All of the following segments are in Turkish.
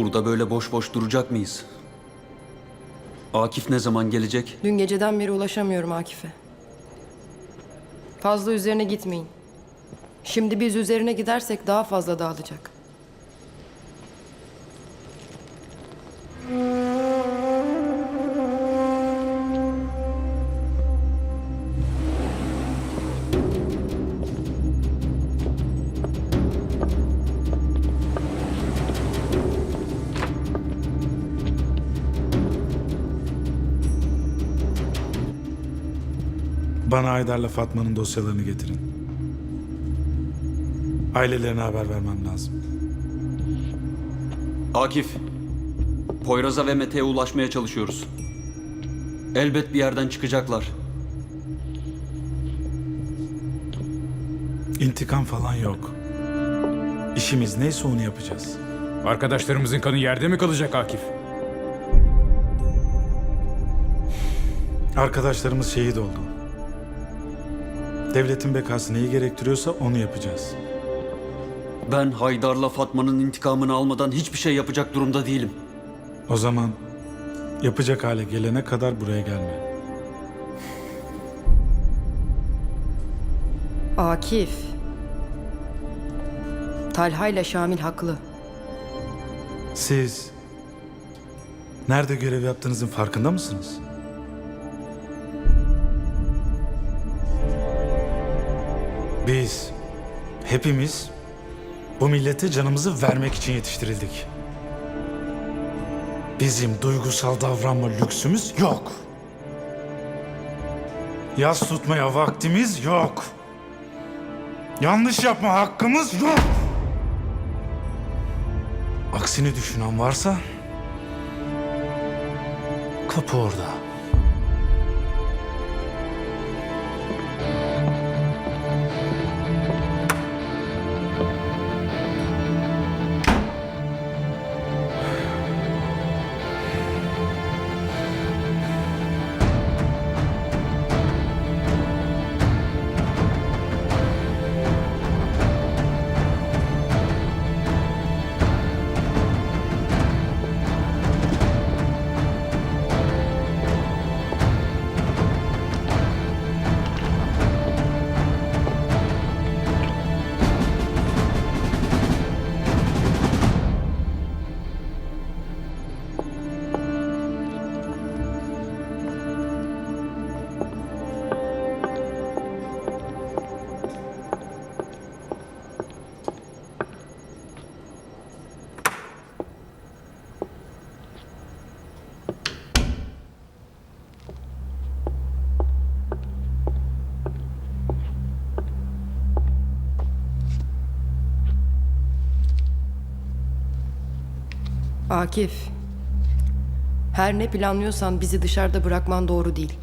Burada böyle boş boş duracak mıyız? Akif ne zaman gelecek? Dün geceden beri ulaşamıyorum Akif'e. Fazla üzerine gitmeyin. Şimdi biz üzerine gidersek daha fazla dağılacak. Bana Aydar'la Fatma'nın dosyalarını getirin. Ailelerine haber vermem lazım. Akif, Poyraz'a ve Mete'ye ulaşmaya çalışıyoruz. Elbet bir yerden çıkacaklar. İntikam falan yok. İşimiz neyse onu yapacağız. Arkadaşlarımızın kanı yerde mi kalacak Akif? Arkadaşlarımız şehit oldu. Devletin bekası neyi gerektiriyorsa onu yapacağız. Ben Haydar'la Fatma'nın intikamını almadan hiçbir şey yapacak durumda değilim. O zaman yapacak hale gelene kadar buraya gelme. Akif. Talha ile Şamil haklı. Siz nerede görev yaptığınızın farkında mısınız? Biz hepimiz bu millete canımızı vermek için yetiştirildik. Bizim duygusal davranma lüksümüz yok. Yas tutmaya vaktimiz yok. Yanlış yapma hakkımız yok. Aksini düşünen varsa kapı orada. Akif. Her ne planlıyorsan bizi dışarıda bırakman doğru değil.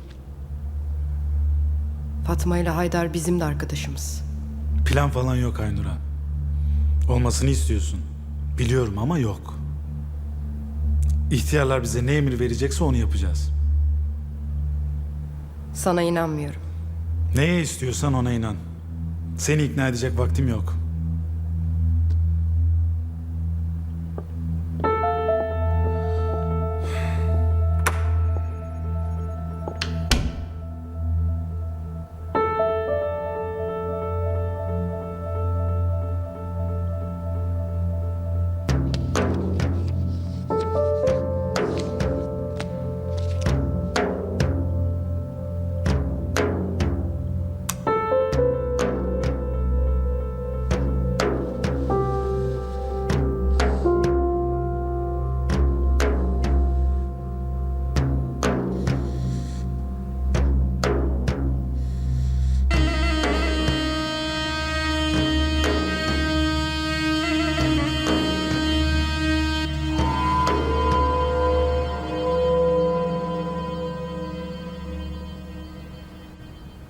Fatma ile Haydar bizim de arkadaşımız. Plan falan yok Aynur'a. Olmasını istiyorsun. Biliyorum ama yok. İhtiyarlar bize ne emir verecekse onu yapacağız. Sana inanmıyorum. Neye istiyorsan ona inan. Seni ikna edecek vaktim yok.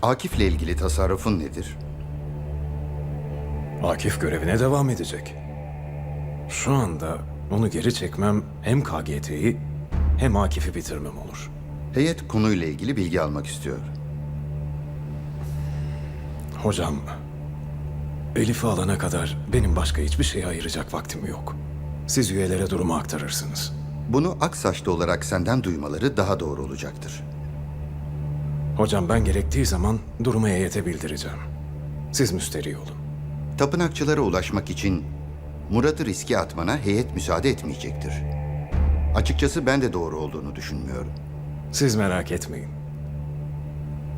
Akif'le ilgili tasarrufun nedir? Akif görevine devam edecek. Şu anda onu geri çekmem hem KGT'yi hem Akif'i bitirmem olur. Heyet konuyla ilgili bilgi almak istiyor. Hocam, Elif'i alana kadar benim başka hiçbir şeye ayıracak vaktim yok. Siz üyelere durumu aktarırsınız. Bunu Aksaçlı olarak senden duymaları daha doğru olacaktır. Hocam ben gerektiği zaman durumu heyete bildireceğim. Siz müsterih olun. Tapınakçılara ulaşmak için Murat'ı riske atmana heyet müsaade etmeyecektir. Açıkçası ben de doğru olduğunu düşünmüyorum. Siz merak etmeyin.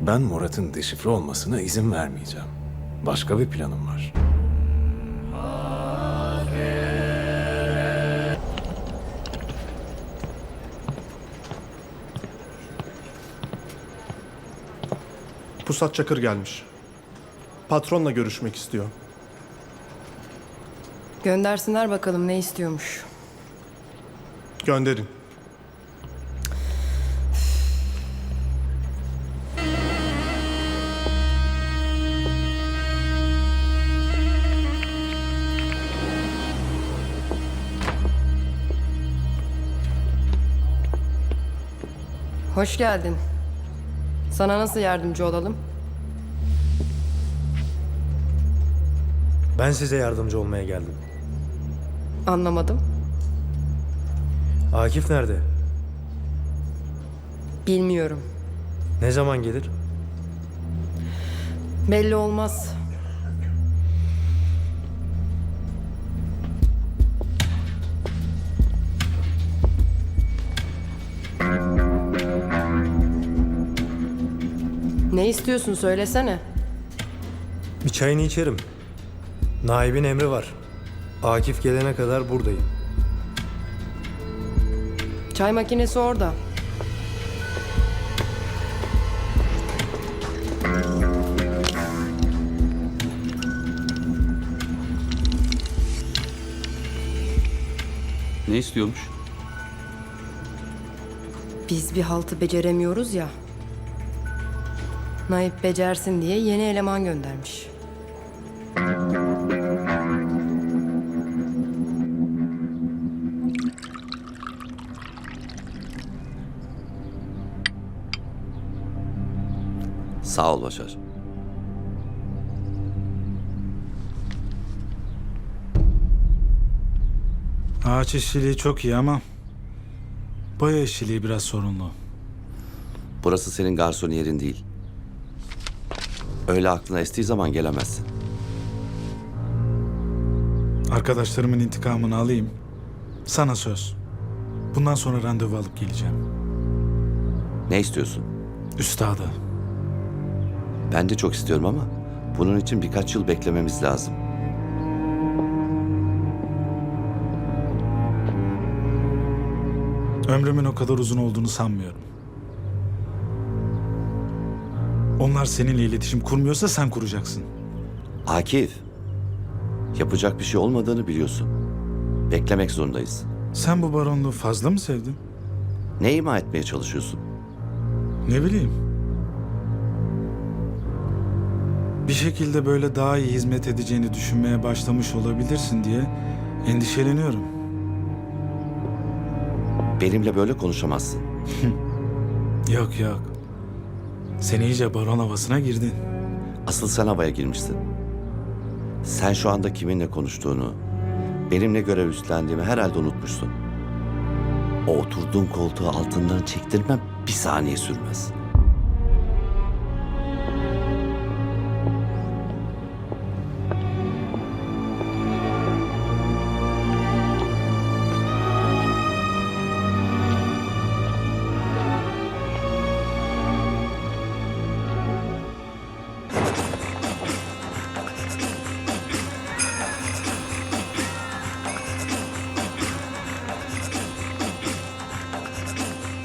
Ben Murat'ın deşifre olmasına izin vermeyeceğim. Başka bir planım var. Pusat Çakır gelmiş. Patronla görüşmek istiyor. Göndersinler bakalım ne istiyormuş. Gönderin. Hoş geldin. Sana nasıl yardımcı olalım? Ben size yardımcı olmaya geldim. Anlamadım. Akif nerede? Bilmiyorum. Ne zaman gelir? Belli olmaz. Ne istiyorsun söylesene. Bir çayını içerim. Naibin emri var. Akif gelene kadar buradayım. Çay makinesi orada. Ne istiyormuş? Biz bir haltı beceremiyoruz ya. Naip becersin diye yeni eleman göndermiş. Sağ ol Başar. Ağaç işçiliği çok iyi ama boya işçiliği biraz sorunlu. Burası senin garson yerin değil. Öyle aklına estiği zaman gelemezsin. Arkadaşlarımın intikamını alayım. Sana söz. Bundan sonra randevu alıp geleceğim. Ne istiyorsun? Üstadı. Ben de çok istiyorum ama bunun için birkaç yıl beklememiz lazım. Ömrümün o kadar uzun olduğunu sanmıyorum. Onlar seninle iletişim kurmuyorsa sen kuracaksın. Akif, yapacak bir şey olmadığını biliyorsun. Beklemek zorundayız. Sen bu baronluğu fazla mı sevdin? Ne ima etmeye çalışıyorsun? Ne bileyim. Bir şekilde böyle daha iyi hizmet edeceğini düşünmeye başlamış olabilirsin diye endişeleniyorum. Benimle böyle konuşamazsın. Yok yok. Sen iyice baron havasına girdin. Asıl sen havaya girmişsin. Sen şu anda kiminle konuştuğunu, benimle görev üstlendiğimi herhalde unutmuşsun. O oturduğun koltuğu altından çektirmem bir saniye sürmez.